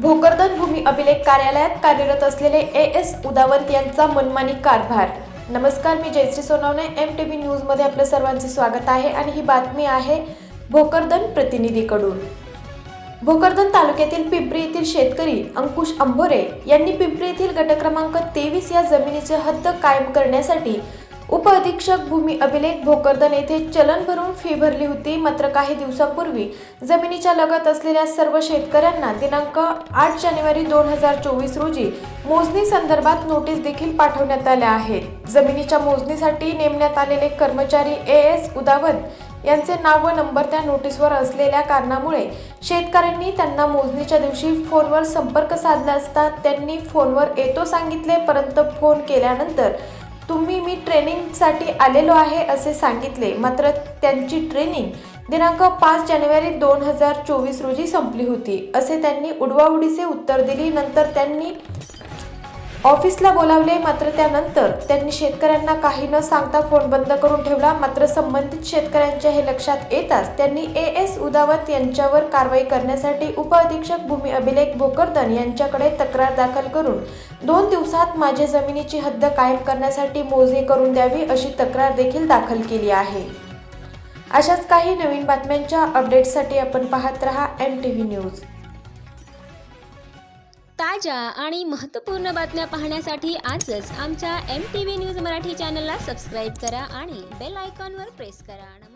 भोकरदन भूमी अभिलेख कार्यालयात कार्यरत असलेले ए एस उदावंत यांचा मनमानी कारभार. नमस्कार मी Jayashree Sonawane. M T V न्यूजमध्ये आपलं सर्वांचे स्वागत आहे आणि ही बातमी आहे भोकरदन प्रतिनिधीकडून. भोकरदन तालुक्यातील पिंपरी येथील शेतकरी अंकुश अंभोरे यांनी पिंपरी येथील गट क्रमांक तेवीस या जमिनीचे हद्द कायम करण्यासाठी उपअधीक्षक भूमी अभिलेख भोकरदन येथे चलन भरून फी भरली होती. मात्र काही दिवसांपूर्वी जमिनीच्या लगत असलेल्या सर्व शेतकऱ्यांना दिनांक आठ जानेवारी दोन हजार चोवीस रोजी मोजणी संदर्भात नोटीस देखील पाठवण्यात आल्या आहेत. जमिनीच्या मोजणीसाठी नेमण्यात आलेले कर्मचारी ए एस उदावत यांचे नाव व नंबर त्या नोटीसवर असलेल्या कारणामुळे शेतकऱ्यांनी त्यांना मोजणीच्या दिवशी फोनवर संपर्क साधला असता त्यांनी फोनवर येतो सांगितले परंतु फोन केल्यानंतर तुम्ही मी ट्रेनिंगसाठी आलेलो आहे असे सांगितले. मात्र त्यांची ट्रेनिंग दिनांक पाच जानेवारी दोन हजार चोवीस रोजी संपली होती. असे त्यांनी उडवाउडीचे उत्तर दिली. नंतर त्यांनी ऑफिसला बोलावले मात्र त्यानंतर त्यांनी शेतकऱ्यांना काही न सांगता फोन बंद करून ठेवला. मात्र संबंधित शेतकऱ्यांच्या हे लक्षात येताच त्यांनी ए एस उदावत यांच्यावर कारवाई करण्यासाठी उपअधीक्षक भूमी अभिलेख भोकरदन यांच्याकडे तक्रार दाखल करून दोन दिवसात माझ्या जमिनीची हद्द कायम करण्यासाठी मोजणी करून द्यावी अशी तक्रार देखील दाखल केली आहे. अशाच काही नवीन बातम्यांच्या अपडेट्ससाठी आपण पाहत रहा एम टी व्ही न्यूज. ताज्या आणि महत्त्वपूर्ण बातम्या पाहण्यासाठी आजच आमच्या M T V news Marathi चॅनलला सबस्क्राईब करा आणि बेल आयकॉनवर प्रेस करा.